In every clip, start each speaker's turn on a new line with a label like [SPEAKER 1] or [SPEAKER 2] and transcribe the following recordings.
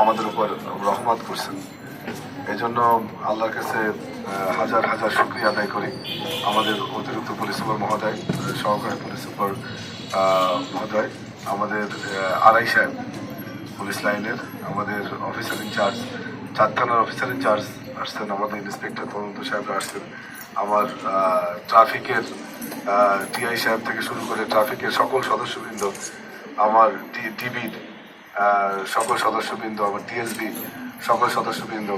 [SPEAKER 1] আমাদের উপর রহমত করছেন। এই জন্য আল্লাহর কাছে হাজার হাজার শুক্রিয়া আদায় করি। আমাদের অতিরিক্ত পুলিশ সুপার মহোদয় সহকারী পুলিশ সুপার মহোদয়, আমাদের আড়াই সাহেব, পুলিশ লাইনের আমাদের অফিসার ইনচার্জ চার থানার অফিসার ইনচার্জ আসছেন, আমাদের ইন্সপেক্টর তদন্ত সাহেবরা আসছেন। আমার ট্রাফিকের টিআই সাহেব থেকে শুরু করে ট্রাফিকের সকল সদস্যবৃন্দ, আমার ডিবির সকল সদস্যবৃন্দ, আমার ডিএসবি সকল সদস্যবৃন্দ,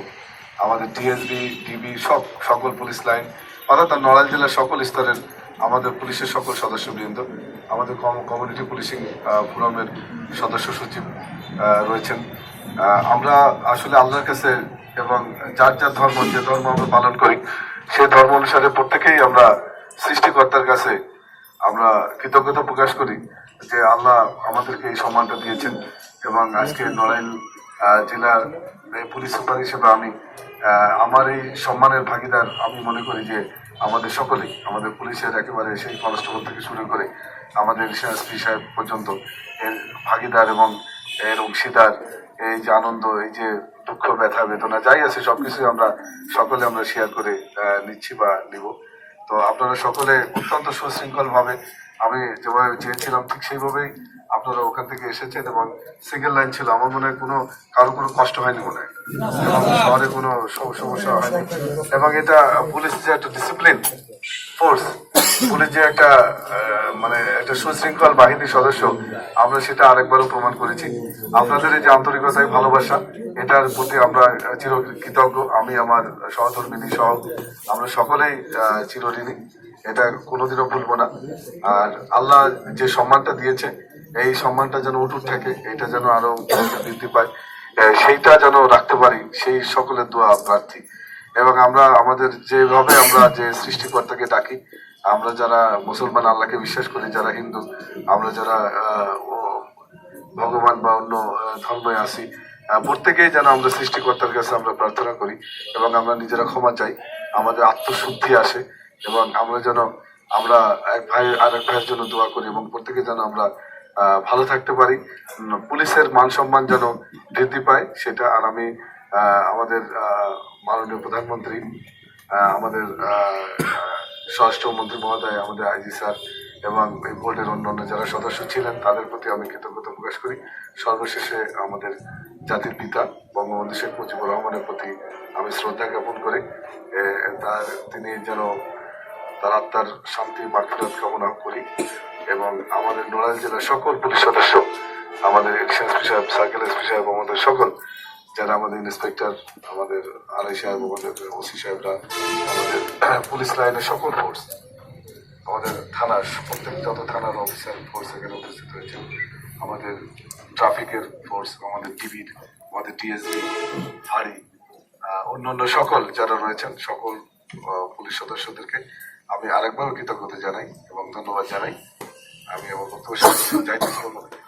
[SPEAKER 1] আমাদের ডিএসবি ডিবি সব, সকল পুলিশ লাইন, অর্থাৎ নড়াইল জেলার সকল স্তরের আমাদের পুলিশের সকল সদস্যবৃন্দ, আমাদের কমিউনিটি পুলিশিং ফোরামের সদস্য সচিব রয়েছেন। আমরা আসলে আল্লাহর কাছে এবং যার যার ধর্ম, যে ধর্ম আমরা পালন করি সে ধর্ম অনুসারে প্রত্যেকেই আমরা সৃষ্টিকর্তার কাছে আমরা কৃতজ্ঞতা প্রকাশ করি যে আল্লাহ আমাদেরকে এই সম্মানটা দিয়েছেন। এবং আজকে নড়াইল জেলার পুলিশ সুপার হিসেবে আমি আমার এই সম্মানের ভাগিদার আমি মনে করি যে আমাদের সকলেই, আমাদের পুলিশের একেবারে সেই কনস্টেবল থেকে শুরু করে আমাদের এসপি সাহেব পর্যন্ত এর ভাগিদার এবং এর অংশীদার, এই যে আনন্দ, এই যে দুঃখ, ব্যথা, বেদনা, যাই আছে সব কিছুই আমরা সকলে আমরা শেয়ার করে নিচ্ছি বা নিব। তো আপনারা সকলে অত্যন্ত সুশৃঙ্খল ভাবে আমি যেভাবে চেয়েছিলাম ঠিক সেইভাবেই আপনারা ওখান থেকে এসেছেন এবং সিঙ্গেল লাইন ছিল। আমার মনে হয় কোনো, কারও কোনো কষ্ট হয়নি মনে হয়। শহরে কোনো সমস্যা হয়নি। এবং এটা পুলিশ যে একটা ডিসিপ্লিন ফোর্স পুলিশ যে একটা মানে একটা সুশৃঙ্খল বাহিনীর সদস্য, আমরা সেটা আরেকবারও প্রমাণ করেছি। আপনাদের এই যে আন্তরিকতায় ভালোবাসা, এটার প্রতি আমরা চির কৃতজ্ঞ আমি আমার সহধর্মিনী সহ, আমরা সকলেই চিরঋণী। এটা কোনোদিনও ভুলবো না। আর আল্লাহ যে সম্মানটা দিয়েছে এই সম্মানটা যেন অটুট থাকে এটা যেন আরও বৃদ্ধি পায়। সেইটা যেন রাখতে পারি সেই সকলের দোয়া প্রার্থী। এবং আমরা আমাদের যেভাবে আমরা যে সৃষ্টিকর্তাকে ডাকি আমরা যারা মুসলমান আল্লাহকে বিশ্বাস করি যারা হিন্দু আমরা যারা ভগবান বা অন্য ধর্মে আহ, প্রত্যেকেই যেন আমরা সৃষ্টিকর্তার কাছে আমরা প্রার্থনা করি এবং আমরা নিজেরা ক্ষমা চাই। আমাদের আত্মশুদ্ধি আসে। এবং আমরা যেন, আমরা এক ভাই আর এক ভাইয়ের জন্য দোয়া করি এবং প্রত্যেকে যেন আমরা ভালো থাকতে পারি। পুলিশের মান সম্মান যেন বৃদ্ধি পায়, সেটা আর আমি আমাদের মাননীয় প্রধানমন্ত্রী আমাদের স্বরাষ্ট্রমন্ত্রী মহোদয়, আমাদের আইজি স্যার এবং এই বোর্ডের অন্যান্য যারা সদস্য ছিলেন, তাদের প্রতি আমি কৃতজ্ঞতা প্রকাশ করি। সর্বশেষে আমাদের জাতির পিতা বঙ্গবন্ধু শেখ মুজিবুর রহমানের প্রতি আমি শ্রদ্ধা জ্ঞাপন করি। তার, তিনি যেন তার আত্মার শান্তি মাগফিরাত কামনা করি এবং আমাদের নোড়াইল জেলার সকল পুলিশ সদস্য আমাদের এডিশন এসপি সাহেব সার্কেল এসপি সাহেব আমাদের সকল যারা আমাদের ইন্সপেক্টর আমাদের আলাই সাহেব আমাদের ওসি সাহেবরা আমাদের পুলিশ লাইনের সকল ফোর্স আমাদের থানার প্রত্যেক যত থানার অফিসার ফোর্স এখানে উপস্থিত হয়েছে। আমাদের ট্রাফিকের ফোর্স আমাদের টিভির আমাদের ডিএসবি আহ, অন্যান্য সকল যারা রয়েছেন সকল পুলিশ সদস্যদেরকে আমি আরেকবারও কৃতজ্ঞতা জানাই এবং ধন্যবাদ জানাই। আমি আমার বক্তব্য